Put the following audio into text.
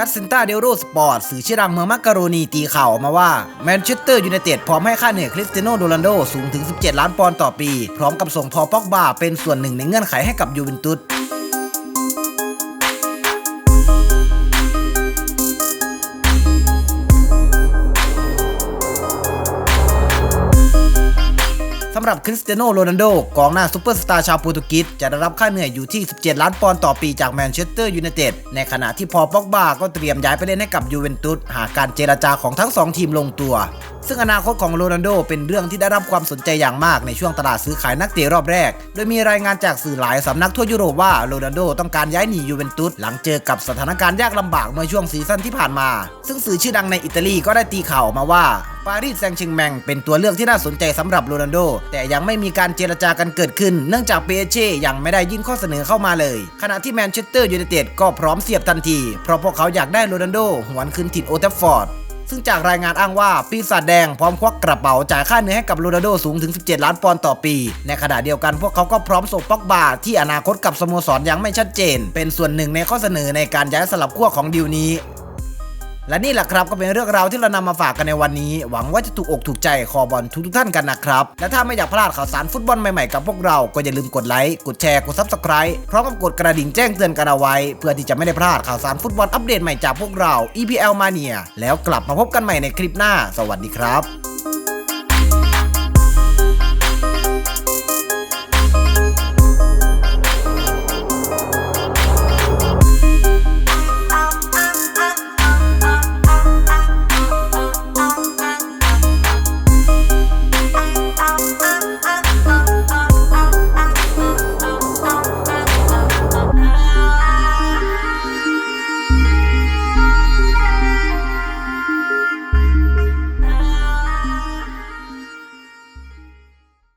กัตซินตาเดลโรสปอร์ตสื่อชื่อดังเมืองมักกะโรนีตีข่าวออกมาว่าแมนเชสเตอร์ยูไนเต็ดพร้อมให้ค่าเหนื่อยคริสเตียโนโรนัลโดสูงถึง 17 ล้านปอนด์ต่อปี พร้อมกับส่งพอป็อกบาเป็นส่วนหนึ่งในเงื่อนไขให้กับยูเวนตุส สำหรับคริสเตียโนโรนัลโดกองหน้าซูเปอร์สตาร์ชาวโปรตุเกสจะได้รับค่าเหนื่อยอยู่ที่ 17 ล้านปอนด์ต่อปีจากแมนเชสเตอร์ยูไนเต็ดในขณะที่พอป็อกบาก็เตรียมย้ายไปเล่นให้กับยูเวนตุสหากการเจรจาของทั้งสองทีมลงตัว ซึ่งอนาคตของโรนัลโดเป็นเรื่องที่ได้รับความสนใจอย่างมากในช่วงตลาดซื้อขายนักเตะรอบแรก โดยมีรายงานจากสื่อหลายสำนักทั่วยุโรปว่าโรนัลโดต้องการย้ายหนียูเวนตุสหลังเจอกับสถานการณ์ยากลำบากเมื่อช่วงซีซั่นที่ผ่านมา ซึ่งสื่อชื่อดังในอิตาลีก็ได้ตีข่าวออกมาว่า ปารีสแซงต์แชร์แมงเป็นตัวเลือกที่น่าสนใจสำหรับโรนัลโด แต่ยังไม่มีการเจรจากันเกิดขึ้น เนื่องจากเปเช่ยังไม่ได้ยื่นข้อเสนอเข้ามาเลย ขณะที่แมนเชสเตอร์ยูไนเต็ดก็พร้อมเสียบทันที เพราะพวกเขาอยากได้โรนัลโดหวนคืนถิ่นโอลด์แทัฟฟอร์ดซึ่งจากรายงานอ้างว่าปีศาจแดงพร้อมควักกระเป๋าจ่ายค่าเหนื่อยให้กับโรนัลโดสูงถึง 17 ล้านปอนด์ต่อปี ในขณะเดียวกันพวกเขาก็พร้อมส่งป็อกบาที่อนาคตกับสโมสรยังไม่ชัดเจน เป็นส่วนหนึ่งในข้อเสนอในการย้ายสลับขั้วของดีลนี้ และนี่แหละครับก็เป็นเรื่องราวที่เรานำมาฝากกันในวันนี้ หวังว่าจะถูกอกถูกใจคอบอลทุกท่านกันนะครับ และถ้าไม่อยากพลาดข่าวสารฟุตบอลใหม่ๆกับพวกเรา ก็อย่าลืมกดไลค์ กดแชร์ กดซับสไคร b e พร้อมกับกดกระดิ่งแจ้งเตือนกันเอาไว้ เพื่อที่จะไม่ได้พลาดข่าวสารฟุตบอลอัปเดตใหม่จากพวกเรา EPL Mania แล้วกลับมาพบกันใหม่ในคลิปหน้า สวัสดีครับ